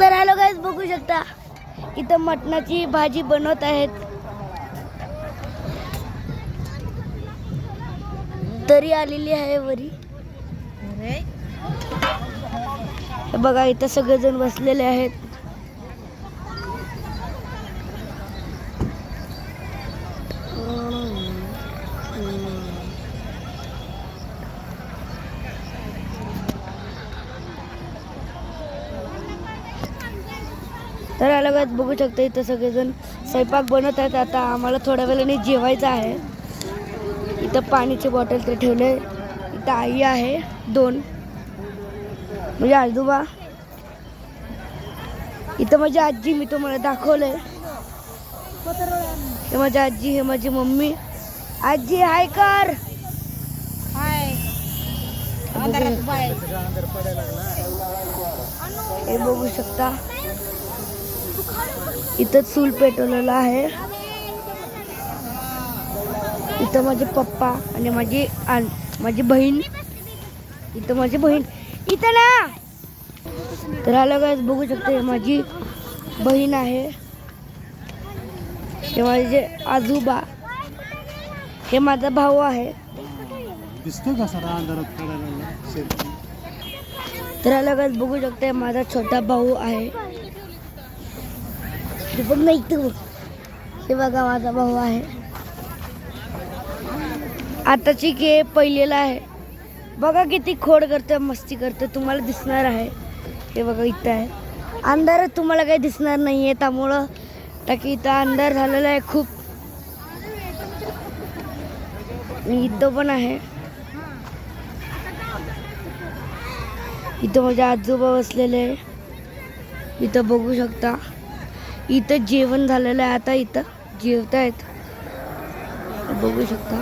तर hello guys बघू शकता इथं मटणाची भाजी बनवत आहेत. तरी आलेली आहे वरी. बघा इथं सगळेजण बसलेले आहेत. तर अलगच बघू शकता इथं सगळेजण स्वयंपाक बनवत आहेत. आता आम्हाला थोड्या वेळाने जेवायचं आहे. इथं पाण्याची बॉटल ते ठेवले इथं आई आहे दोन. म्हणजे आजोबा. इथं माझी आजी मी तुम्हाला दाखवलंय. हे माझी आजी हे माझी मम्मी. आजी हाय कर. हे बघू शकता. इथं चूल पेटवलेलं आहे. इथं माझे पप्पा आणि माझी आण माझी बहीण. इथं माझी बहीण. इथं ना! तर आलं काय बघू शकता हे माझी बहीण आहे. हे माझे आजोबा. हे माझा भाऊ आहे. दिसतो का सर अंधारात तर बघू शकता माझा छोटा भाऊ आहे. हे बघ नाही इथं. बघ. हे बघा माझा भाऊ आहे. आताची के पहिलेला आहे. बघा किती खोड करतं मस्ती करतं. तुम्हाला दिसणार आहे. हे बघा इथं आहे. अंधार तुम्हाला काही दिसणार नाही आहे त्यामुळं. टाकी इथं अंधार झालेला आहे खूप. इथं पण आहे. इथं माझे आजोबा बसलेले आहे. इथं बघू शकता. इथं जेवण झालेलं आहे आता इथं. जेवतायत बघू शकता.